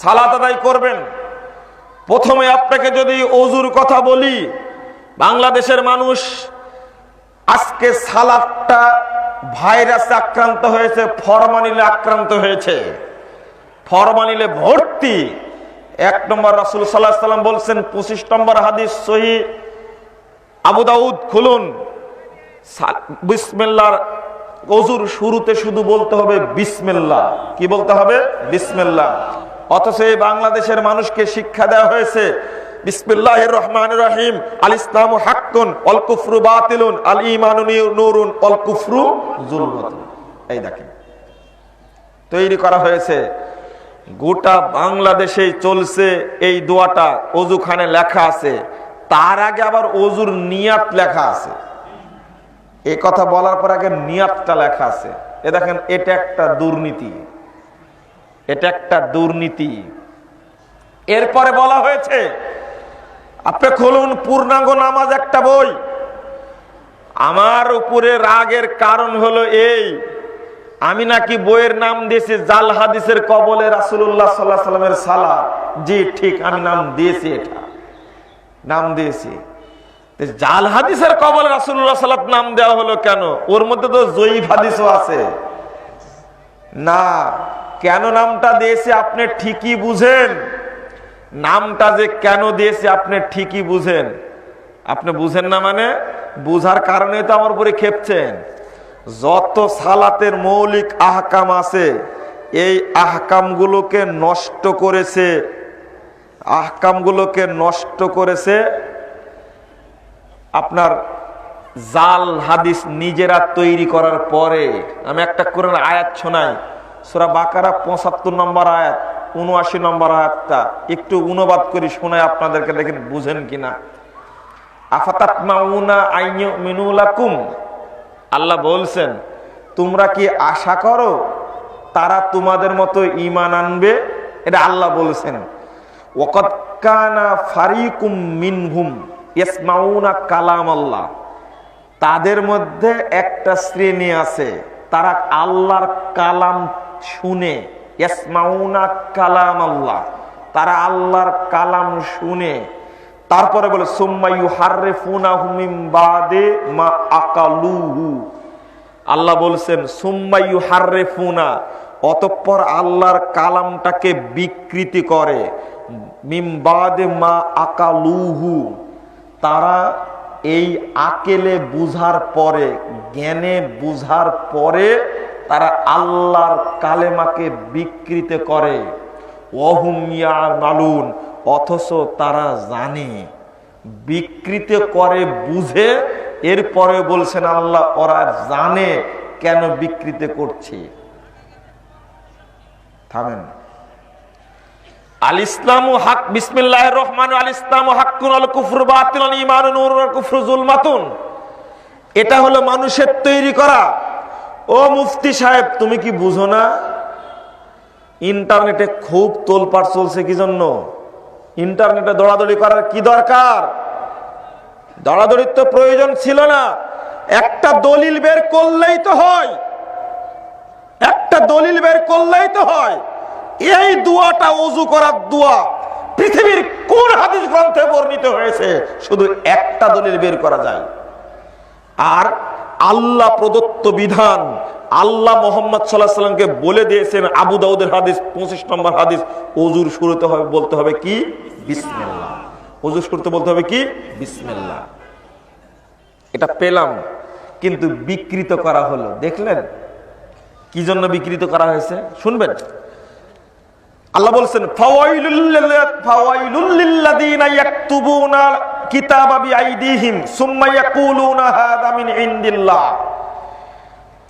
সালাত আদায় করবেন। প্রথমে আপনাকে যদি অজুর কথা বলি, বাংলাদেশের মানুষ আজকে সালাদটা ভাইরাসে আক্রান্ত হয়েছে, ফরমানিলে আক্রান্ত হয়েছে। ফরমানিলে ভর্তি। এক নম্বর রাসুল সাল্লাহ সাল্লাম বলছেন, পঁচিশ নম্বর হাদিস সহি, আবু দাউদ খুলুন। বিসমিল্লার অজুর শুরুতে শুধু বলতে হবে বিসমিল্লা কি বলতে হবে? বিসমিল্লা অথচ এই বাংলাদেশের মানুষকে শিক্ষা দেওয়া হয়েছে রহিম বাতিলুন এই দেখেন। তৈরি করা হয়েছে। গোটা চলছে এই দোয়াটা, অজুখানে লেখা আছে। তার আগে আবার অজুর নিয়াত লেখা আছে। এই কথা বলার পর আগে নিয়াতটা লেখা আছে। এ দেখেন, এটা একটা দুর্নীতি। এটা একটা দুর্নীতি। এরপরে বলা হয়েছে, আপনি খুলুন, পূর্ণাঙ্গ নামাজ একটা বই। আমার উপরে রাগের কারণ হলো এই, আমি নাকি বইয়ের নাম দিয়েছি জাল হাদিসের কবলে রাসুল্লাহ সাল্লাহ সাল্লামের সালা জি, ঠিক, আমি নাম দিয়েছি এটা। নাম দিয়েছি। জাল হাদিসের কবলে রাসুল্লাহ সাল্লাহ নাম দেওয়া হলো কেন? ওর মধ্যে তো জয়ীফ হাদিসও আছে। না কেন নামটা দিয়েছে আপনি ঠিকই বুঝেন? নামটা যে কেন দিয়েছি আপনি ঠিকই বুঝেন? আপনি বুঝেন না মানে? বুঝার কারণে তো আমার উপরে খেপছেন। যত সালাতের মৌলিক আহকাম আছে, এই আহকামগুলোকে নষ্ট করেছে, আহকামগুলোকে নষ্ট করেছে আপনার জাল হাদিস নিজেরা তৈরি করার পরে। আমি একটা কোরআন আয়াত শোনাই। সুরা বাকারা পঁচাত্তর নম্বর আয়াত, উনআশি নম্বর আয়াতটা একটু অনুবাদ করি শোনায় আপনাদেরকে দেখেন বুঝেন কিনা। আফাতাতমাউনা আইয়ু মিনুলাকুম আল্লাহ বলছেন, তোমরা কি আশা করো তারা তোমাদের মতো ঈমান আনবে? এটা আল্লাহ বলছেন। ওয়াকাদ কানা ফারিকুম মিনহুম ইয়াসমাউনা কালাম আল্লাহ তাদের মধ্যে একটা শ্রেণি আছে, তারা আল্লাহর কালাম শুনে কালাম আল্লাহ তারা আল্লাহর কালাম শুনে, তারপরে বলে সোম্মাইউ ফুনা বাদে মা আল্লাহ বলছেন সোম্মাইউ হার্রে ফুনা অতঃপর আল্লাহর কালামটাকে বিকৃতি করে মিমবাদে মা আকালুহু। তারা এই আকেলে বুঝার পরে, জ্ঞানে বুঝার পরে তারা আল্লাহর কালেমাকে বিকৃত করে। মালুন অথচ তারা জানে। বিকৃত করে বুঝে, এরপরে বলছেন আল্লাহ, ওরা জানে কেন বিকৃত করছে। থামেন। আল ইসলাম হক বিসমিল্লাহ রহমান আল ইসলাম আল কুফর বাতিল ইমান কুফর এটা হলো মানুষের তৈরি করা ও মুফতি সাহেব, তুমি কি বুঝো না? ইন্টারনেটে খুব তোলপাড় চলছে, কি জন্য? ইন্টারনেটে দৌড়াদৌড়ি করার কি দরকার? দৌড়াদৌড়ির তো প্রয়োজন ছিল না। একটা দলিল বের করলেই তো হয়। একটা দলিল বের করলেই তো হয়। এই দুয়াটা অজু করার দুয়া পৃথিবীর কোন হাদিস গ্রন্থে বর্ণিত হয়েছে? শুধু একটা দলিল বের করা যায়। আর আল্লাহ প্রদত্ত বিধান আল্লাহ মোহাম্মদ সাল্লাহ সাল্লামকে বলে দিয়েছেন, আবু দাউদের হাদিস, পঁচিশ নম্বর হাদিস অজুর শুরুতে হবে, বলতে হবে কি? বিসমিল্লাহ। অজুর শুরুতে বলতে হবে কি? বিসমিল্লাহ। এটা পেলাম, কিন্তু বিকৃত করা হলো। দেখলেন? কি জন্য বিকৃত করা হয়েছে? শুনবেন? আল্লাহ বলছেন কিতাবা বিআইদিহিম, সুম্মা ইয়াকুলুনা হাযা মিন ইনদিল্লাহ।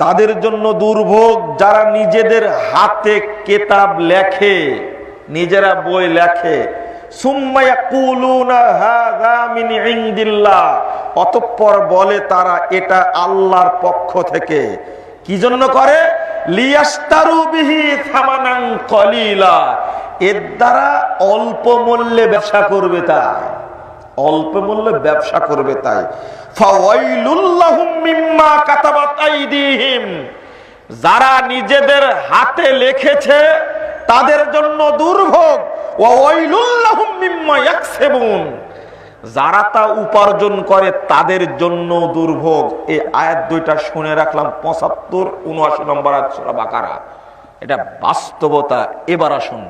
তাদের জন্য দুর্ভোগ যারা নিজেদের হাতে কেতাব লেখে, নিজেরা বই লেখে। অতঃপর বলে তারা, এটা আল্লাহর পক্ষ থেকে। কি জন্য করে? এর দ্বারা অল্প মূল্যে ব্যবসা করবে তাই অল্প মূল্যে ব্যবসা করবে তাই। যারা নিজেদের হাতে লিখেছে, তাদের জন্য দুর্ভোগ। যারা তা উপার্জন করে, তাদের জন্য দুর্ভোগ। এই আয়াত দুইটা শুনে রাখলাম, পঁচাত্তর, উনআশি নম্বর আয়াত বাকারা। এটা বাস্তবতা, এবার আসুন।